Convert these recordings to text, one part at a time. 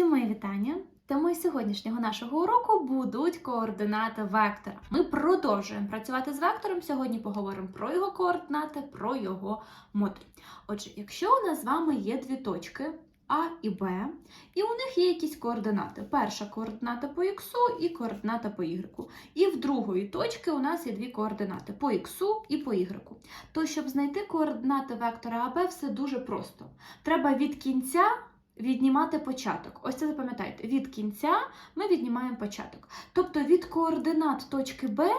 Усім мої вітання. Темою сьогоднішнього нашого уроку будуть координати вектора. Ми продовжуємо працювати з вектором. Сьогодні поговоримо про його координати, про його модуль. Отже, якщо у нас з вами є дві точки А і Б, і у них є якісь координати. Перша координата по х і координата по y. І в другої точки у нас є дві координати по х і по y. То, щоб знайти координати вектора АБ, все дуже просто. Треба від кінця віднімати початок. Ось це запам'ятайте. Від кінця ми віднімаємо початок. Тобто від координат точки Б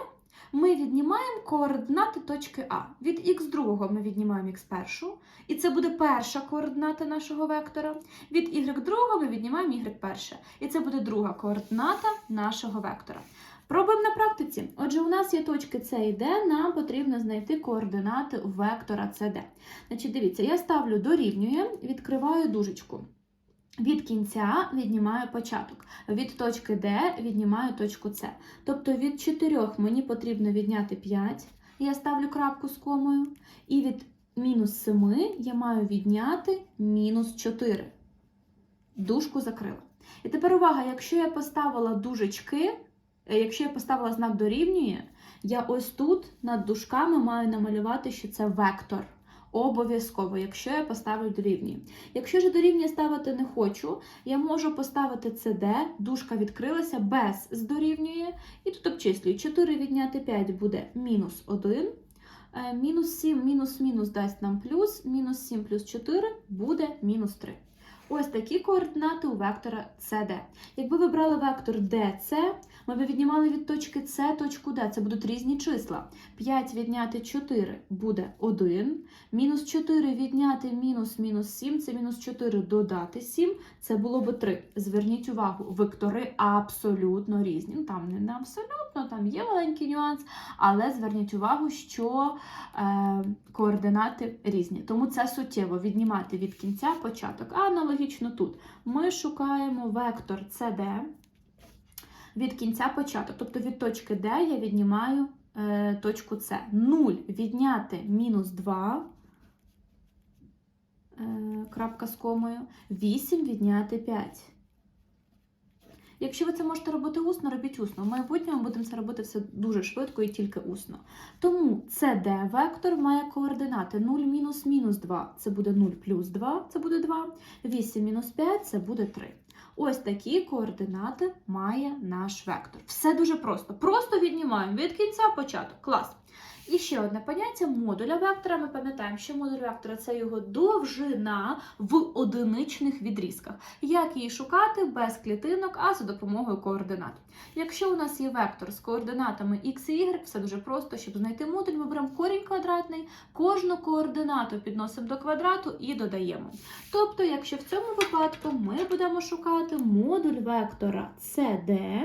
ми віднімаємо координати точки А. Від х другого ми віднімаємо х першу, і це буде перша координата нашого вектора. Від y другого ми віднімаємо y перше, і це буде друга координата нашого вектора. Пробуємо на практиці. Отже, у нас є точки С і Д, нам потрібно знайти координати вектора CD. Значить, дивіться, я ставлю дорівнює, відкриваю дужечку. Від кінця віднімаю початок. Від точки D віднімаю точку С. Тобто від 4 мені потрібно відняти 5, я ставлю крапку з комою. І від мінус 7 я маю відняти мінус 4. Дужку закрила. І тепер увага, якщо я поставила дужечки, е, якщо я поставила знак дорівнює, я ось тут над дужками маю намалювати, що це вектор. Обов'язково, якщо я поставлю дорівнює. Якщо ж дорівнює ставити не хочу, я можу поставити CD, дужка відкрилася без з і тут обчислюю. 4 відняти 5 буде мінус 1. Е, Мінус 7, мінус мінус дасть нам плюс, мінус 7 плюс 4 буде мінус 3. Ось такі координати у вектора CD. Якби ви брали вектор DC, ми б віднімали від точки С точку D. Це будуть різні числа. 5 відняти 4 буде 1. Мінус 4 відняти мінус мінус 7, це мінус 4 додати 7, це було би 3. Зверніть увагу, вектори абсолютно різні. Ну, Там не на абсолютно, там є маленький нюанс, але зверніть увагу, що е, координати різні. Тому це суттєво віднімати від кінця початок. А аналогічно тут ми шукаємо вектор CD від кінця початок. Тобто від точки D я віднімаю е, точку С. 0 відняти мінус 2. Е, крапка з комою. 8 відняти 5. Якщо ви це можете робити усно, робіть усно. В майбутньому будемо це робити все дуже швидко і тільки усно. Тому CD вектор має координати 0 мінус мінус 2, це буде 0 плюс 2, це буде 2. 8 мінус 5 це буде 3. Ось такі координати має наш вектор. Все дуже просто. Просто віднімаємо від кінця початок. Клас. І ще одне поняття модуля вектора. Ми пам'ятаємо, що модуль вектора це його довжина в одиничних відрізках. Як її шукати без клітинок, а за допомогою координат. Якщо у нас є вектор з координатами x і y, все дуже просто, щоб знайти модуль, ми беремо корінь квадратний, кожну координату підносимо до квадрату і додаємо. Тобто, якщо в цьому випадку ми будемо шукати модуль вектора CD,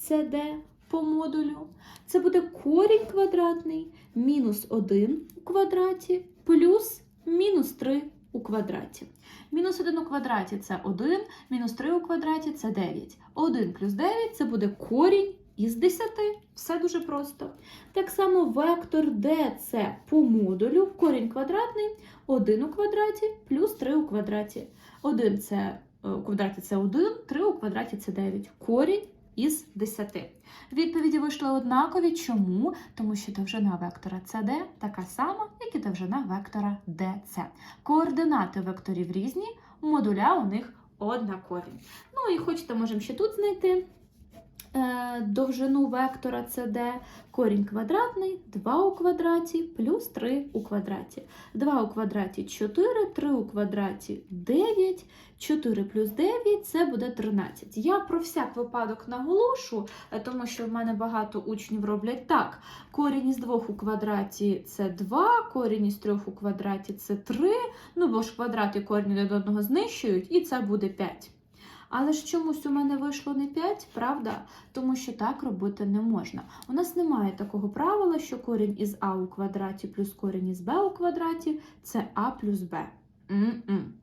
CD по модулю, це буде корінь квадратний мінус 1 у квадраті плюс мінус 3 у квадраті. Мінус 1 у квадраті це 1, мінус 3 у квадраті це 9. 1 плюс 9 це буде корінь із 10. Все дуже просто. Так само вектор DC по модулю, корінь квадратний, 1 у квадраті плюс 3 у квадраті. 1 це у квадраті це 1, 3 у квадраті це 9. Корінь із 10. Відповіді вийшли однакові. Чому? Тому що довжина вектора CD така сама, як і довжина вектора DC. Координати векторів різні, модуля у них однакові. Ну і хочете, можемо ще тут знайти. Е, Довжину вектора CD корінь квадратний 2 у квадраті плюс 3 у квадраті. 2 у квадраті 4, 3 у квадраті 9, 4 плюс 9 це буде 13. Я про всяк випадок наголошу, е, тому що в мене багато учнів роблять так. Корінь із 2 у квадраті це 2, корінь із 3 у квадраті це 3, ну бо ж квадрати корінь від одного знищують, і це буде 5. Але ж чомусь у мене вийшло не 5, правда? Тому що так робити не можна. У нас немає такого правила, що корінь із а у квадраті плюс корінь із b у квадраті це а плюс b.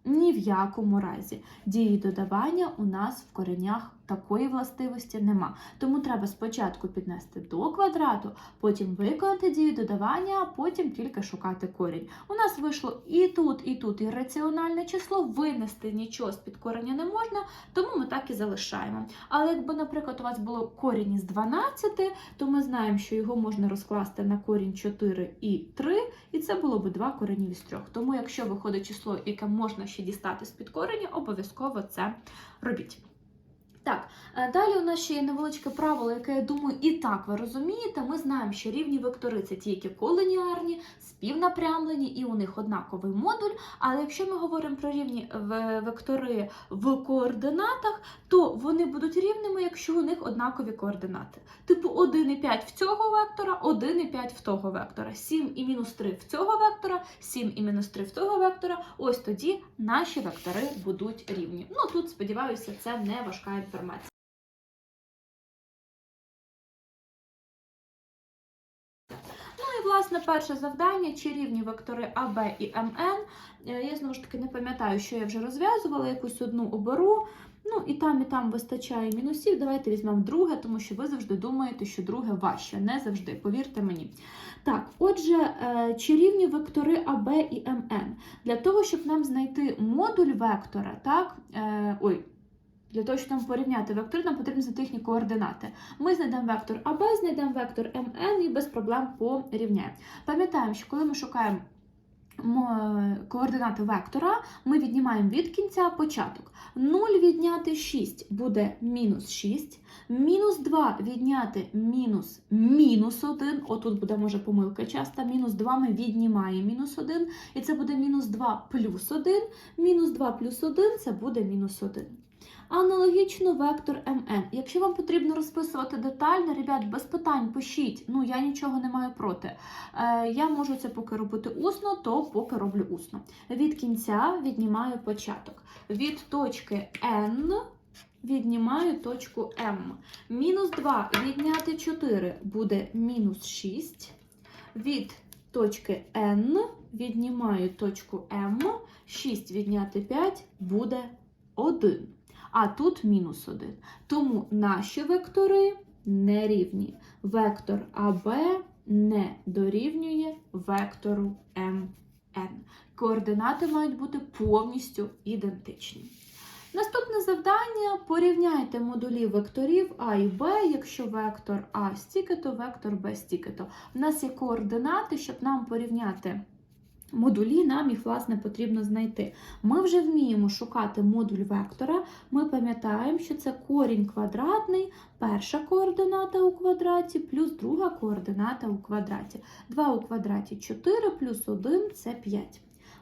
Ні в якому разі. Дії додавання у нас в коренях такої властивості нема. Тому треба спочатку піднести до квадрату, потім виконати дію додавання, а потім тільки шукати корінь. У нас вийшло і тут, і тут ірраціональне число, винести нічого з під кореня не можна, тому ми так і залишаємо. Але якби, наприклад, у вас було корінь із 12, то ми знаємо, що його можна розкласти на корінь 4 і 3, і це було б 2 коренів із 3. Тому, якщо виходить число, яке можна ще дістати з під кореня, обов'язково це робіть. Так, е, далі у нас ще є невеличке правило, яке, я думаю, і так ви розумієте. Ми знаємо, що рівні вектори це ті, які колініарні, співнапрямлені, і у них однаковий модуль. Але якщо ми говоримо про рівні вектори в координатах, то вони будуть рівними, якщо у них однакові координати. Типу 1,5 в цього вектора, 1,5 в того вектора, 7 і мінус 3 в цього вектора, 7 і мінус 3 в того вектора. Ось тоді наші вектори будуть рівні. Ну тут, сподіваюся, це не важка інформація. Ну і власне перше завдання: чи рівні вектори АБ і МН. Е, Я знову ж таки не пам'ятаю, що я вже розв'язувала, якусь одну оберу. Ну і там, і там вистачає мінусів. Давайте візьмемо друге, тому що ви завжди думаєте, що друге важче. Не завжди, повірте мені. Так, отже, е, чи рівні вектори АБ і МН? Для того, щоб нам знайти модуль вектора, так, е, ой, для того, щоб нам порівняти вектори, нам потрібно знайти їхні координати. Ми знайдемо вектор АБ, знайдемо вектор МН і без проблем порівняємо. Пам'ятаємо, що коли ми шукаємо координати вектора, ми віднімаємо від кінця початок. 0 відняти 6 буде мінус 6. Мінус 2 відняти мінус мінус 1. Отут буде, може, помилка часта. Мінус 2 ми віднімаємо мінус 1. І це буде мінус 2 плюс 1. Мінус 2 плюс 1 це буде мінус 1. Аналогічно вектор МН. Якщо вам потрібно розписувати детально, ребят, без питань пишіть. Ну, я нічого не маю проти. Е, я можу це поки робити усно, то поки роблю усно. Від кінця віднімаю початок. Від точки N віднімаю точку М. Мінус 2 відняти 4 буде мінус 6. Від точки N віднімаю точку М. 6 відняти 5 буде 1. А тут мінус 1. Тому наші вектори не рівні. Вектор АБ не дорівнює вектору МН. Координати мають бути повністю ідентичні. Наступне завдання: порівняйте модулі векторів А і Б, якщо вектор А стільки-то, вектор Б стільки-то. У нас є координати, щоб нам порівняти модулі, нам їх, власне, потрібно знайти. Ми вже вміємо шукати модуль вектора. Ми пам'ятаємо, що це корінь квадратний, перша координата у квадраті, плюс друга координата у квадраті. 2 у квадраті 4 плюс 1 це 5.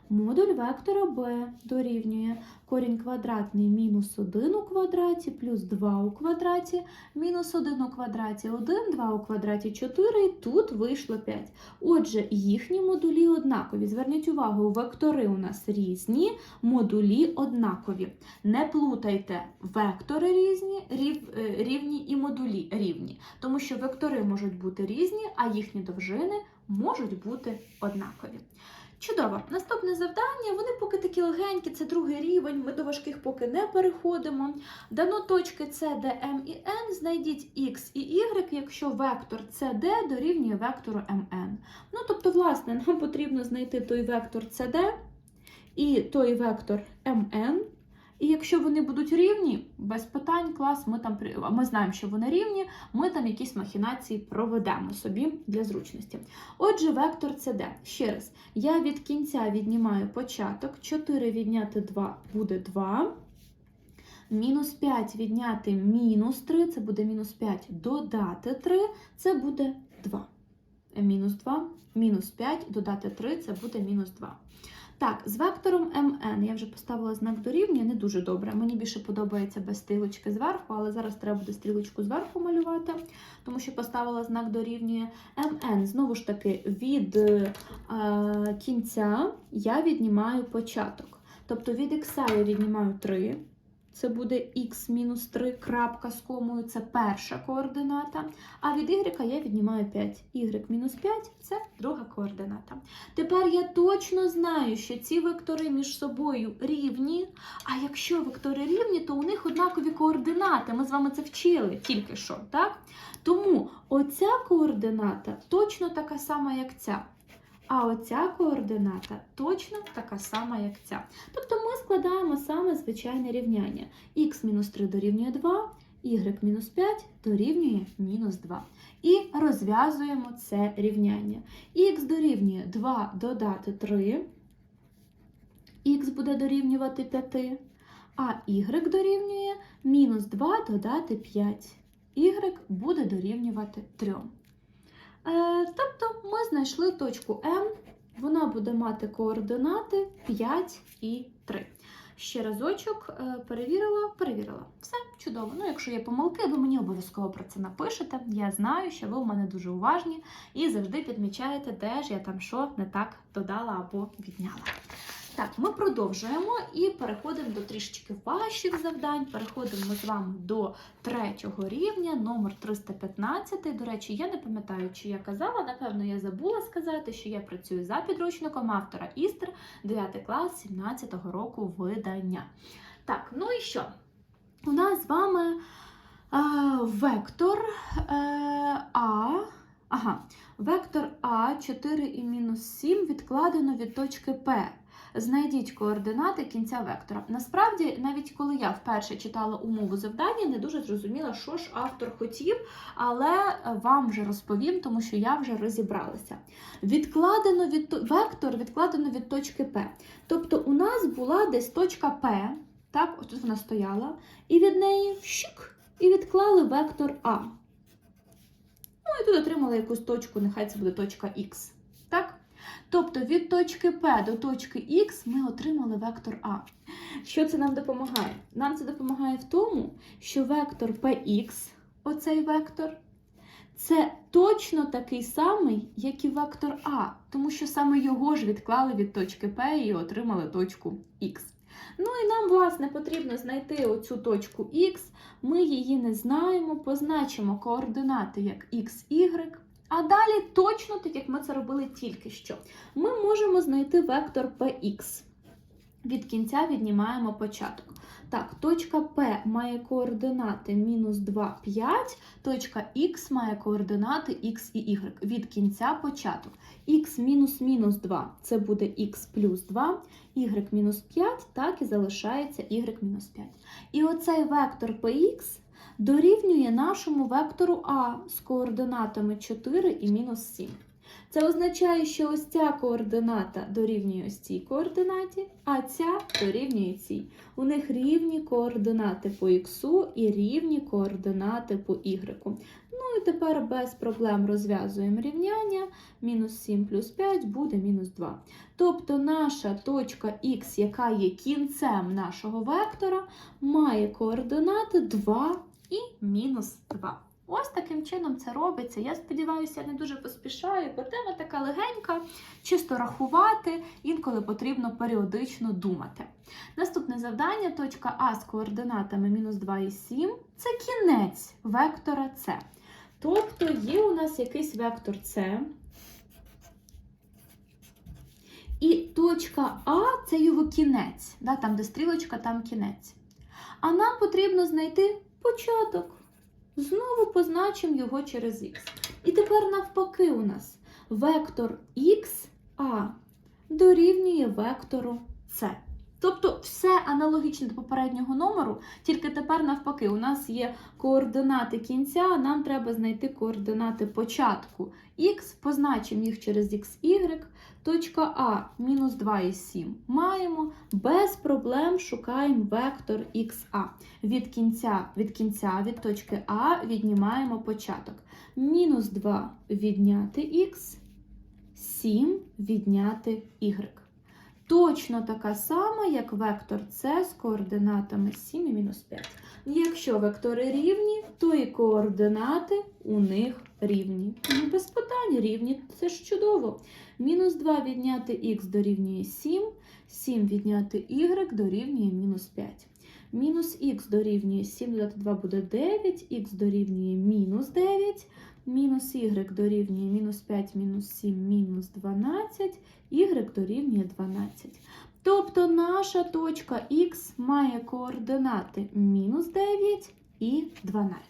Модуль вектора b дорівнює корінь квадратний мінус 1 у квадраті, плюс 2 у квадраті, мінус 1 у квадраті 1, 2 у квадраті 4, і тут вийшло 5. Отже, їхні модулі однакові. Зверніть увагу, вектори у нас різні, модулі однакові. Не плутайте вектори різні, рів, е, рівні і модулі рівні, тому що вектори можуть бути різні, а їхні довжини можуть бути однакові. Чудово. Наступне завдання. Вони поки такі легенькі, це другий рівень. Ми до важких поки не переходимо. Дано точки C, D, M і N. Знайдіть X і Y, якщо вектор CD дорівнює вектору MN. Ну, тобто, власне, нам потрібно знайти той вектор CD і той вектор MN. І якщо вони будуть рівні, без питань, клас, ми там ми знаємо, що вони рівні, ми там якісь махінації проведемо собі для зручності. Отже, вектор CD. Ще раз, я від кінця віднімаю початок. 4 відняти 2 буде 2. Мінус 5 відняти мінус 3, це буде мінус 5 додати 3, це буде 2. Мінус 2, мінус 5 додати 3, це буде мінус 2. Так, з вектором МН я вже поставила знак дорівнює, не дуже добре. Мені більше подобається без стрілочки зверху, але зараз треба буде стрілочку зверху малювати, тому що поставила знак дорівнює МН. Знову ж таки, від е, кінця я віднімаю початок. Тобто від х я віднімаю 3, це буде х мінус 3 крапка з комою, це перша координата. А від y я віднімаю 5. y мінус 5 це друга координата. Тепер я точно знаю, що ці вектори між собою рівні. А якщо вектори рівні, то у них однакові координати. Ми з вами це вчили тільки що, так? Тому оця координата точно така сама, як ця. А оця координата точно така сама, як ця. Тобто ми складаємо саме звичайне рівняння. х-3 дорівнює 2, y-5 дорівнює мінус 2. І розв'язуємо це рівняння. х дорівнює 2 додати 3, х буде дорівнювати 5, а y дорівнює мінус 2 додати 5. y буде дорівнювати 3. Е, тобто ми знайшли точку М, вона буде мати координати 5 і 3. Ще разочок е, перевірила, перевірила. Все чудово. Ну, якщо є помилки, ви мені обов'язково про це напишете. Я знаю, що ви у мене дуже уважні і завжди підмічаєте, де ж я там що не так додала або відняла. Так, ми продовжуємо і переходимо до трішечки ваших завдань. Переходимо з вами до третього рівня, номер 315. До речі, я не пам'ятаю, чи я казала, напевно, я забула сказати, що я працюю за підручником автора Істер, 9 клас 17-го року видання. Так, ну і що? У нас з вами е, вектор е, А. Ага, вектор А 4 і мінус 7 відкладено від точки П. Знайдіть координати кінця вектора. Насправді, навіть коли я вперше читала умову завдання, не дуже зрозуміла, що ж автор хотів, але вам вже розповім, тому що я вже розібралася. Відкладено від вектор відкладено від точки П. Тобто у нас була десь точка П, так, ось тут вона стояла, і від неї щик, і відклали вектор А. Ну і тут отримали якусь точку, нехай це буде точка Х. Тобто від точки P до точки Х ми отримали вектор А. Що це нам допомагає? Нам це допомагає в тому, що вектор Px, оцей вектор, це точно такий самий, як і вектор А, тому що саме його ж відклали від точки P і отримали точку Х. Ну і нам, власне, потрібно знайти оцю точку Х. Ми її не знаємо, позначимо координати як X, Y. А далі точно так, як ми це робили тільки що. Ми можемо знайти вектор Px. Від кінця віднімаємо початок. Так, точка P має координати мінус 2, 5, точка X має координати x і y. Від кінця початок. Х мінус мінус 2 це буде x плюс 2, y мінус 5, так і залишається y мінус 5. І оцей вектор Px дорівнює нашому вектору А з координатами 4 і мінус 7. Це означає, що ось ця координата дорівнює ось цій координаті, а ця дорівнює цій. У них рівні координати по х і рівні координати по y. Ну і тепер без проблем розв'язуємо рівняння. Мінус 7 плюс 5 буде мінус 2. Тобто наша точка х, яка є кінцем нашого вектора, має координати 2 і мінус 2. Ось таким чином це робиться. Я сподіваюся, я не дуже поспішаю, бо тема така легенька, чисто рахувати, інколи потрібно періодично думати. Наступне завдання точка А з координатами мінус 2 і 7 це кінець вектора С. Тобто є у нас якийсь вектор С. І точка А це його кінець, да, там, де стрілочка, там кінець. А нам потрібно знайти початок. Знову позначимо його через х. І тепер навпаки у нас вектор ХА дорівнює вектору С. Тобто все аналогічно до попереднього номеру, тільки тепер навпаки, у нас є координати кінця, нам треба знайти координати початку х, позначимо їх через xy, точка А мінус 2 і 7 маємо, без проблем шукаємо вектор ха. Від кінця, від кінця, від точки А віднімаємо початок. Мінус 2 відняти х, 7 відняти y. Точно така сама, як вектор С з координатами 7 і мінус 5. Якщо вектори рівні, то і координати у них рівні. Ну, без питань рівні, це ж чудово. Мінус 2 відняти х дорівнює 7, 7 відняти y дорівнює мінус 5. Мінус х дорівнює 7 додати 2 буде 9, х дорівнює мінус 9, мінус y дорівнює мінус 5, мінус 7, мінус 12, y дорівнює 12. Тобто наша точка х має координати мінус 9 і 12.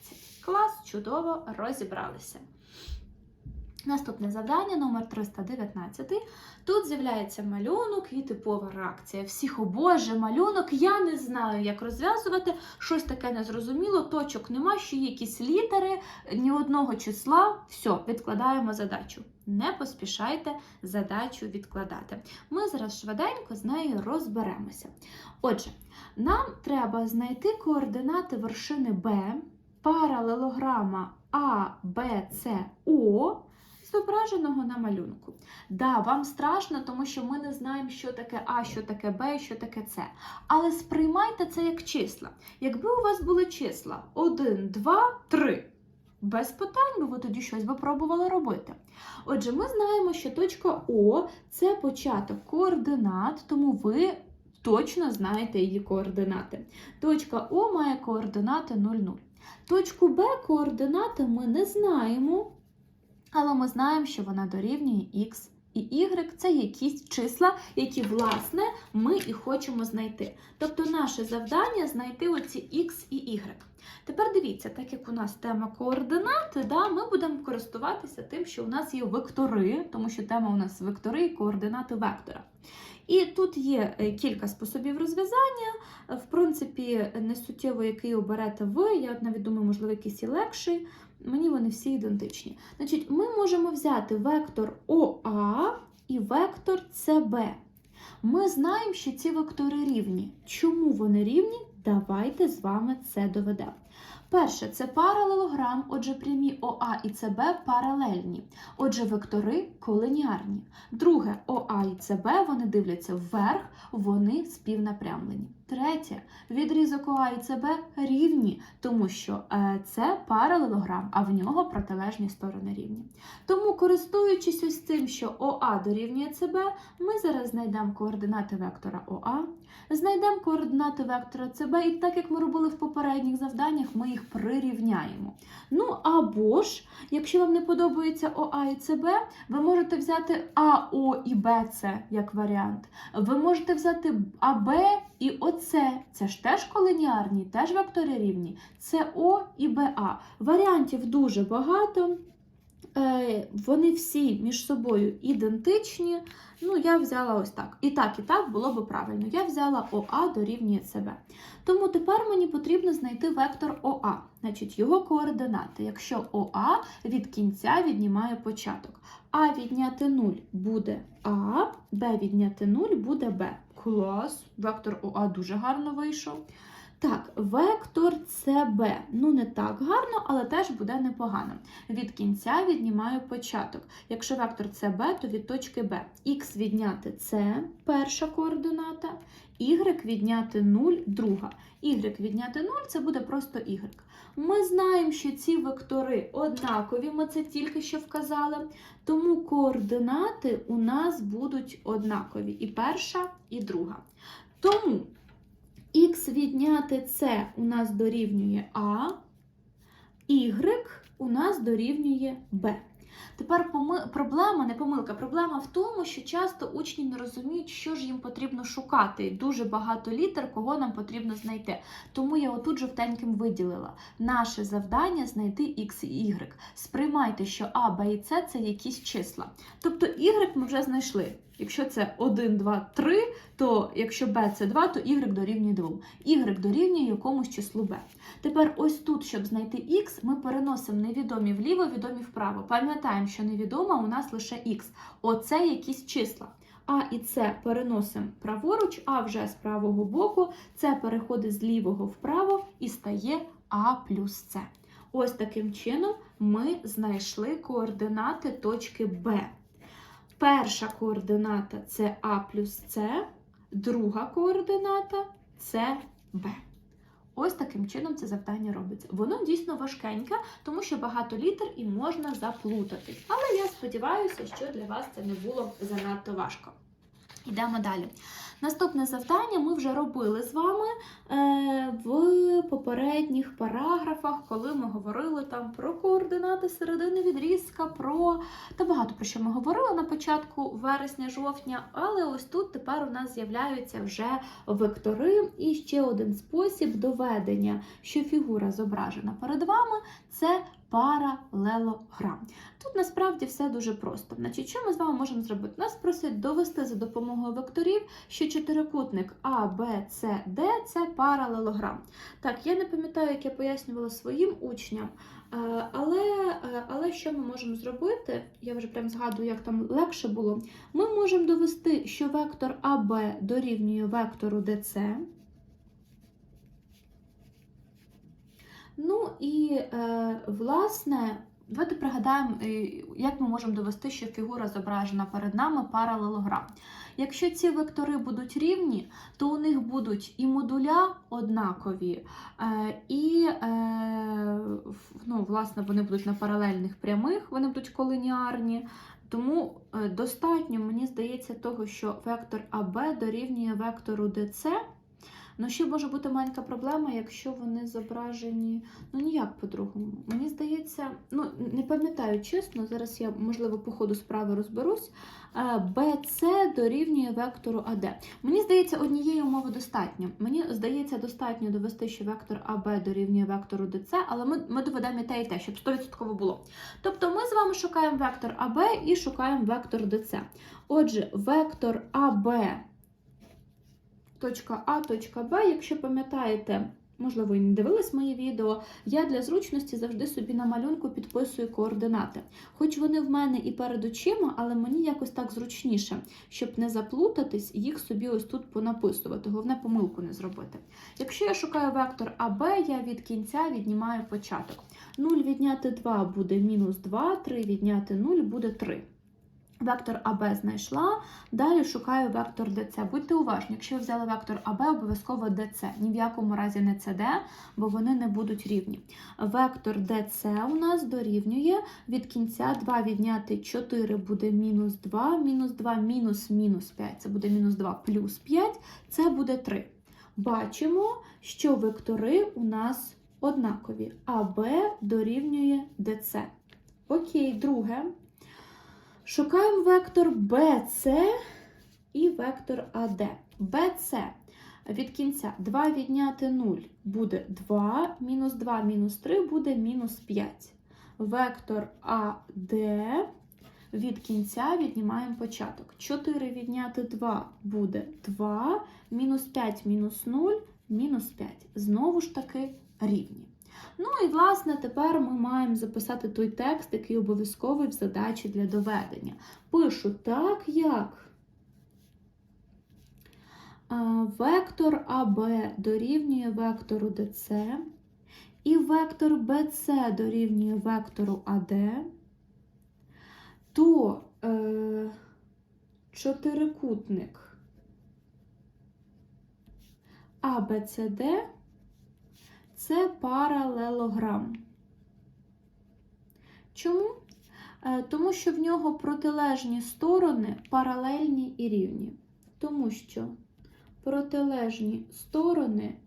Клас, чудово розібралися. Наступне завдання номер 319. Тут з'являється малюнок і типова реакція. Всіх, о Боже, малюнок, я не знаю, як розв'язувати, щось таке незрозуміло, точок нема, що є якісь літери, ні одного числа. Все, відкладаємо задачу. Не поспішайте задачу відкладати. Ми зараз швиденько з нею розберемося. Отже, нам треба знайти координати вершини Б, паралелограма А, Б, С, О, зображеного на малюнку. Да, вам страшно, тому що ми не знаємо, що таке А, що таке Б, що таке С. Але сприймайте це як числа. Якби у вас були числа 1, 2, 3, без питань би ви тоді щось би пробували робити. Отже, ми знаємо, що точка О це початок координат, тому ви точно знаєте її координати. Точка О має координати 0, 0. Точку Б координати ми не знаємо, але ми знаємо, що вона дорівнює Х і Y це якісь числа, які, власне, ми і хочемо знайти. Тобто наше завдання знайти оці Х і Y. Тепер дивіться, так як у нас тема координати, да, ми будемо користуватися тим, що у нас є вектори, тому що тема у нас вектори і координати вектора. І тут є е, кілька способів розв'язання. В принципі, не суттєво, який оберете ви. Я навіть думаю, можливо, якийсь і легший. Мені вони всі ідентичні. Значить, ми можемо взяти вектор ОА і вектор СБ. Ми знаємо, що ці вектори рівні. Чому вони рівні? Давайте з вами це доведемо. Перше, це паралелограм, отже, прямі ОА і СБ паралельні. Отже, вектори колініарні. Друге, ОА і СБ вони дивляться вверх, вони співнапрямлені. Третє, відрізок ОА і СБ рівні, тому що е, це паралелограм, а в нього протилежні сторони рівні. Тому, користуючись ось цим, що ОА дорівнює СБ, ми зараз знайдемо координати вектора ОА, знайдемо координати вектора СБ, і так як ми робили в попередніх завданнях, ми їх прирівняємо. Ну або ж, якщо вам не подобається ОА і СБ, ви можете взяти АО і БЦ як варіант. Ви можете взяти АБ і ОЦ. Це ж теж колініарні, теж вектори рівні. Це О і БА. Варіантів дуже багато. Е, Вони всі між собою ідентичні. Ну, я взяла ось так. І так, і так було би правильно. Я взяла ОА дорівнює себе. Тому тепер мені потрібно знайти вектор ОА, значить його координати. Якщо ОА від кінця віднімає початок. А відняти 0 буде А, Б відняти 0 буде Б. Клас! Вектор ОА дуже гарно вийшов. Так, вектор СБ. Ну, не так гарно, але теж буде непогано. Від кінця віднімаю початок. Якщо вектор СБ, то від точки Б. Х відняти С перша координата, y відняти 0 друга. Y відняти 0 це буде просто y. Ми знаємо, що ці вектори однакові, ми це тільки що вказали. Тому координати у нас будуть однакові. І перша, і друга. Тому х відняти С у нас дорівнює А, y у нас дорівнює Б. Тепер проблема, не помилка, проблема в тому, що часто учні не розуміють, що ж їм потрібно шукати. Дуже багато літер, кого нам потрібно знайти. Тому я отут жовтеньким виділила. Наше завдання знайти x і y. Сприймайте, що А, Б і С це якісь числа. Тобто y ми вже знайшли. Якщо це 1, 2, 3, то якщо b це 2, то y дорівнює 2. y дорівнює якомусь числу b. Тепер ось тут, щоб знайти x, ми переносимо невідомі вліво, відомі вправо. Пам'ятаємо, що невідома у нас лише x. Оце якісь числа. А і С переносимо праворуч, а вже з правого боку це переходить з лівого вправо і стає А плюс С. Ось таким чином ми знайшли координати точки Б. Перша координата це А плюс С, друга координата це Б. Ось таким чином це завдання робиться. Воно дійсно важкеньке, тому що багато літер і можна заплутати. Але я сподіваюся, що для вас це не було занадто важко. Йдемо далі. Наступне завдання ми вже робили з вами е, в попередніх параграфах, коли ми говорили там про координати середини відрізка, про та багато про що ми говорили на початку вересня-жовтня. Але ось тут тепер у нас з'являються вже вектори. І ще один спосіб доведення, що фігура зображена перед вами, це паралелограм. Тут насправді все дуже просто. Значить, що ми з вами можемо зробити? Нас просять довести за допомогою векторів, що чотирикутник А, Б, С, Д це паралелограм. Так, я не пам'ятаю, як я пояснювала своїм учням, е, але, е, але що ми можемо зробити? Я вже прям згадую, як там легше було. Ми можемо довести, що вектор АБ дорівнює вектору ДЦ. Ну і е, власне, давайте пригадаємо, е, як ми можемо довести, що фігура зображена перед нами паралелограм. Якщо ці вектори будуть рівні, то у них будуть і модуля однакові, е, і ну, власне, вони будуть на паралельних прямих, вони будуть колініарні. Тому достатньо, мені здається, того, що вектор АБ дорівнює вектору ДЦ. Ну, ще може бути маленька проблема, якщо вони зображені ну ніяк по-другому. Мені здається, ну не пам'ятаю чесно, зараз я, можливо, по ходу справи розберусь. BC дорівнює вектору AD. Мені здається, однієї умови достатньо. Мені здається, достатньо довести, що вектор АБ дорівнює вектору DC, але ми, ми доведемо і те, і те, щоб 100% було. Тобто ми з вами шукаємо вектор АБ і шукаємо вектор DC. Отже, вектор АБ точка А, точка Б, якщо пам'ятаєте, можливо, і не дивились моє відео, я для зручності завжди собі на малюнку підписую координати. Хоч вони в мене і перед очима, але мені якось так зручніше, щоб не заплутатись, їх собі ось тут понаписувати. Головне помилку не зробити. Якщо я шукаю вектор АБ, я від кінця віднімаю початок. 0 відняти 2 буде мінус 2, 3 відняти 0 буде 3. Вектор АБ знайшла. Далі шукаю вектор ДЦ. Будьте уважні, якщо ви взяли вектор АБ, обов'язково ДЦ. Ні в якому разі не ЦД, бо вони не будуть рівні. Вектор ДЦ у нас дорівнює від кінця 2 відняти 4 буде мінус 2, мінус 2 мінус мінус 5, це буде мінус 2 плюс 5, це буде 3. Бачимо, що вектори у нас однакові. АБ дорівнює ДЦ. Окей, друге. Шукаємо вектор BC і вектор AD. BC від кінця 2 відняти 0 буде 2, мінус 2 мінус 3 буде мінус 5. Вектор AD від кінця віднімаємо початок. 4 відняти 2 буде 2, мінус 5 мінус 0, мінус 5. Знову ж таки рівні. Ну і власне тепер ми маємо записати той текст, який обов'язковий в задачі для доведення. Пишу так, як вектор АБ дорівнює вектору ДЦ, і вектор БЦ дорівнює вектору АД, то е, чотирикутник АБЦД це паралелограм. Чому? Е, Тому що в нього протилежні сторони паралельні і рівні. Тому що протилежні сторони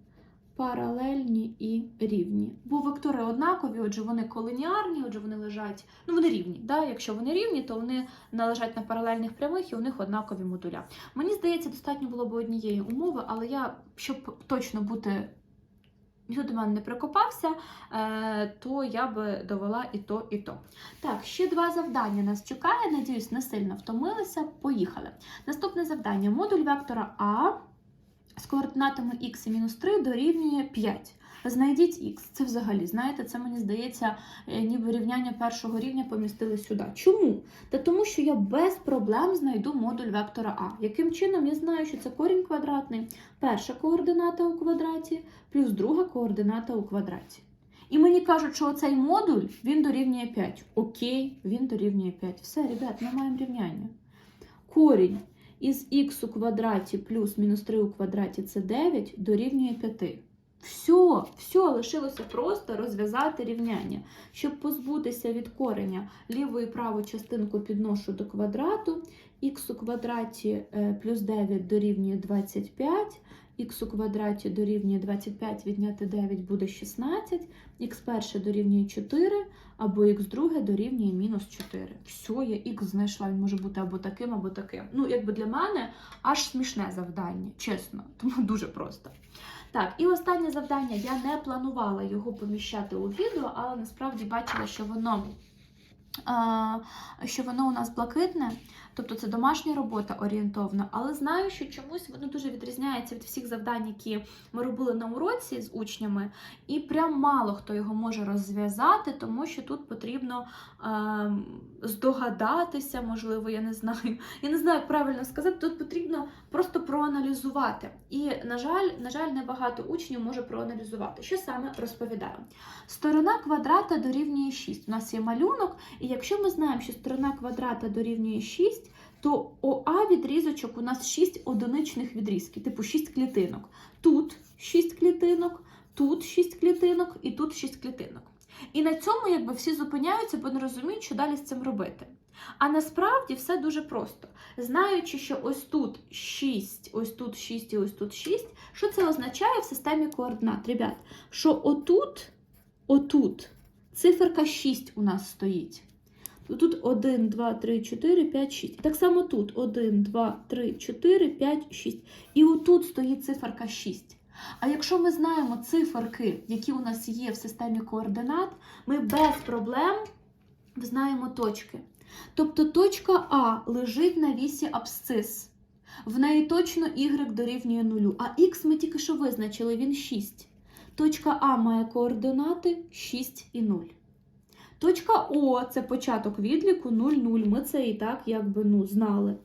паралельні і рівні. Бо вектори однакові, отже, вони колініарні, отже, вони лежать, ну вони рівні. Да? Якщо вони рівні, то вони належать на паралельних прямих і у них однакові модуля. Мені здається, достатньо було б однієї умови, але я, щоб точно бути до мене не прикопався, е, то я би довела і то, і то. Так, ще два завдання нас чекає. Надіюсь, не сильно втомилися. Поїхали. Наступне завдання: модуль вектора А з координатами х і мінус 3 дорівнює 5. Знайдіть х. Це взагалі, знаєте, це мені здається, е, ніби рівняння першого рівня помістили сюди. Чому? Та тому, що я без проблем знайду модуль вектора А. Яким чином я знаю, що це корінь квадратний, перша координата у квадраті плюс друга координата у квадраті. І мені кажуть, що оцей модуль він дорівнює 5. Окей, він дорівнює 5. Все, ребят, ми маємо рівняння. Корінь із х у квадраті плюс мінус 3 у квадраті це 9 дорівнює 5. Все, все, лишилося просто розв'язати рівняння. Щоб позбутися від кореня ліву і праву частинку підношу до квадрату, х у квадраті е, плюс 9 дорівнює 25, х у квадраті дорівнює 25, відняти 9 буде 16, х перше дорівнює 4, або х друге дорівнює мінус 4. Все, я х знайшла, він може бути або таким, або таким. Ну, якби для мене аж смішне завдання, чесно, тому дуже просто. Так, і останнє завдання. Я не планувала його поміщати у відео, але насправді бачила, що воно, що воно у нас блакитне. Тобто це домашня робота орієнтовна, але знаю, що чомусь воно дуже відрізняється від всіх завдань, які ми робили на уроці з учнями, і прям мало хто його може розв'язати, тому що тут потрібно е, здогадатися, можливо, я не знаю. Я не знаю, як правильно сказати. Тут потрібно просто проаналізувати. І, на жаль, на жаль, небагато учнів може проаналізувати. Що саме розповідаю? Сторона квадрата дорівнює 6. У нас є малюнок, і якщо ми знаємо, що сторона квадрата дорівнює 6, то ОА відрізочок у нас 6 одиничних відрізків, типу 6 клітинок. Тут 6 клітинок, тут 6 клітинок і тут 6 клітинок. І на цьому якби всі зупиняються, бо не розуміють, що далі з цим робити. А насправді все дуже просто. Знаючи, що ось тут 6, ось тут 6 і ось тут 6, що це означає в системі координат? Ребят, що отут, отут циферка 6 у нас стоїть. Тут 1, 2, 3, 4, 5, 6. Так само тут 1, 2, 3, 4, 5, 6. І отут стоїть циферка 6. А якщо ми знаємо циферки, які у нас є в системі координат, ми без проблем знаємо точки. Тобто точка А лежить на вісі абсцис. В неї точно y дорівнює 0, а х ми тільки що визначили, він 6. Точка А має координати 6 і 0. Точка О це початок відліку 0, 0. Ми це і так якби ну, знали.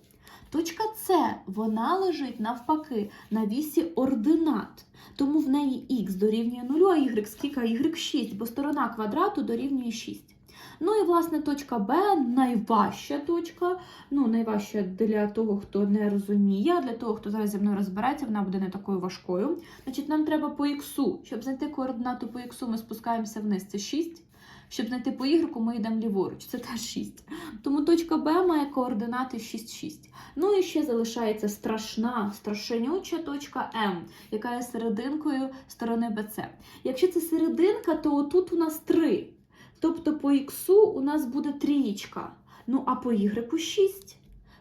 Точка С, вона лежить навпаки на вісі ординат. Тому в неї х дорівнює 0, а y скільки? Y 6, бо сторона квадрату дорівнює 6. Ну і власне точка Б найважча точка. Ну, найважча для того, хто не розуміє, а для того, хто зараз зі мною розбирається, вона буде не такою важкою. Значить, нам треба по х. Щоб знайти координату по х, ми спускаємося вниз. Це 6. Щоб знайти по y, ми йдемо ліворуч, це теж 6. Тому точка Б має координати 6, 6. Ну і ще залишається страшна, страшенюча точка М, яка є серединкою сторони БЦ. Якщо це серединка, то тут у нас 3. Тобто по х у нас буде трієчка. Ну а по y 6.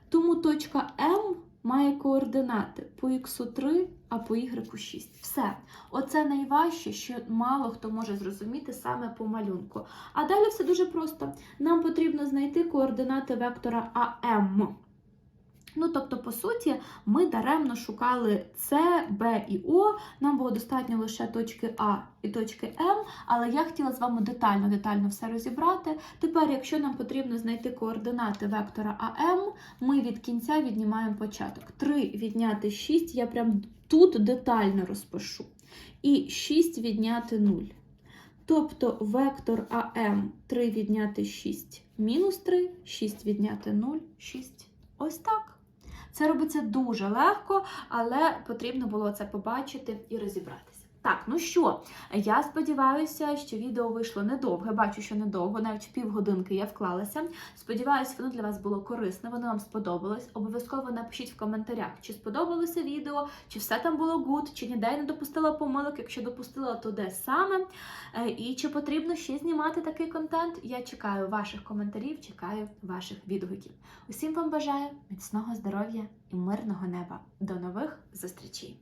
Тому точка М має координати по х 3, а по y 6. Все. Оце найважче, що мало хто може зрозуміти саме по малюнку. А далі все дуже просто. Нам потрібно знайти координати вектора АМ. Ну, тобто, по суті, ми даремно шукали С, Б і О. Нам було достатньо лише точки А і точки М, але я хотіла з вами детально, детально все розібрати. Тепер, якщо нам потрібно знайти координати вектора АМ, ми від кінця віднімаємо початок. 3 відняти 6, я прям тут детально розпишу. І 6 відняти 0. Тобто вектор АМ 3 відняти 6 мінус 3, 6 відняти 0, 6. Ось так. Це робиться дуже легко, але потрібно було це побачити і розібратися. Так, ну що, я сподіваюся, що відео вийшло недовге. Бачу, що недовго, навіть півгодинки я вклалася. Сподіваюся, воно для вас було корисне, воно вам сподобалось. Обов'язково напишіть в коментарях, чи сподобалося відео, чи все там було гуд, чи ніде не допустила помилок. Якщо допустила, то де саме. Е, І чи потрібно ще знімати такий контент? Я чекаю ваших коментарів, чекаю ваших відгуків. Усім вам бажаю міцного здоров'я і мирного неба. До нових зустрічей!